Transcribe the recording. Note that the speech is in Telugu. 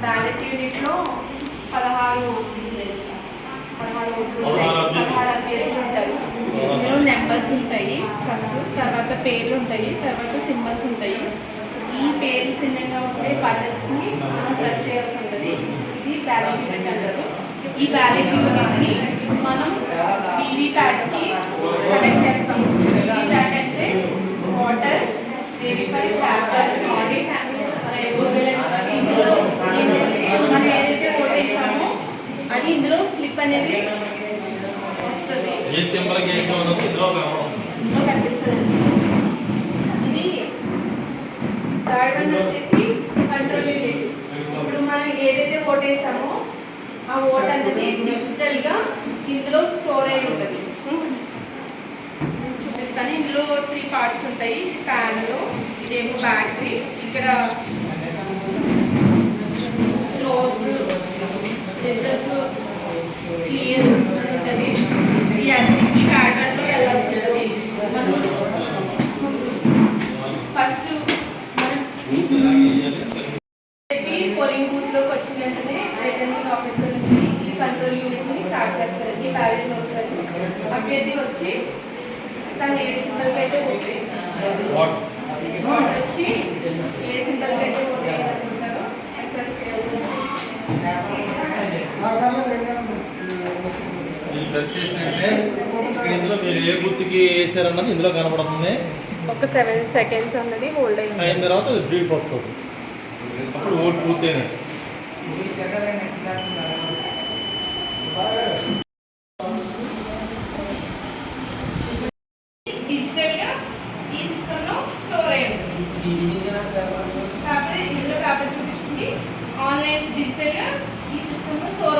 బ్యాలెట్ యూనిట్లో పదహారు పదహారు పదహారు అభ్యర్థులు ఉంటారు ఇందులో నెంబర్స్ ఉంటాయి ఫస్ట్ తర్వాత పేర్లు ఉంటాయి తర్వాత సింబల్స్ ఉంటాయి ఈ పేర్లు తిన్నగా ఉండే బటన్స్ని మనం ప్రెస్ చేయాల్సి ఉంటుంది ఇది బ్యాలెట్ యూనిట్ అంటారు ఈ బ్యాలెట్ మనం మనం ఏదైతే అది ఇందులో స్లిప్ అనేది వస్తుంది. ఇందులో కనిపిస్తుంది. ఇది థర్డ్ వన్ వచ్చేసి కంట్రోల్ యూనిట్ ఇప్పుడు మనం ఏదైతే ఓటేసామో ఆ ఓట్ అనేది డిజిటల్గా ఇందులో స్టోర్ అయి ఉంటుంది. చూపిస్తాను. ఇందులో త్రీ పార్ట్స్ ఉంటాయి. ప్యానల్ ఇదేమో బ్యాటరీ ఇక్కడ క్లోజ్ రిజల్ట్స్ క్లియర్ ఉంటుంది. సిఆర్సి ప్యాటర్న్లో వెళ్ళాల్సి ఉంటుంది మనం ఫస్ట్ మనం చెప్పి పోలింగ్ బూత్లోకి వచ్చిన వెంటనే రిటర్నింగ్ ఆఫీసర్ ఈ కంట్రోల్ యూనిట్ని స్టార్ట్ చేస్తారండి. బ్యాలెన్స్ అవుతారు అభ్యర్థి వచ్చి తను ఏ సింబల్కి అయితే ఓటు వాట్ వచ్చి ఏ సింబల్కి అయితే ఓటు వేయాలనుకుంటారో అది ప్రెస్ ఇందులో మీరు ఏ గుర్తుకి వేసారన్నది ఇందులో కనబడుతుంది. ఒక సెవెన్ సెకండ్స్ అన్నది హోల్డ్ అయింది. అయిన తర్వాత అది బ్రీడ్ వస్తుంది అప్పుడు ఓటు పూర్తయినట్టు డిజిటల్గా ఈ సిస్టంలో స్టోర్ అయ్యి ఉంటుంది. కాబట్టి ఇందులో పేపర్ చూపించింది. ఆన్లైన్ డిజిటల్గా ఈ సిస్టంలో స్టోర్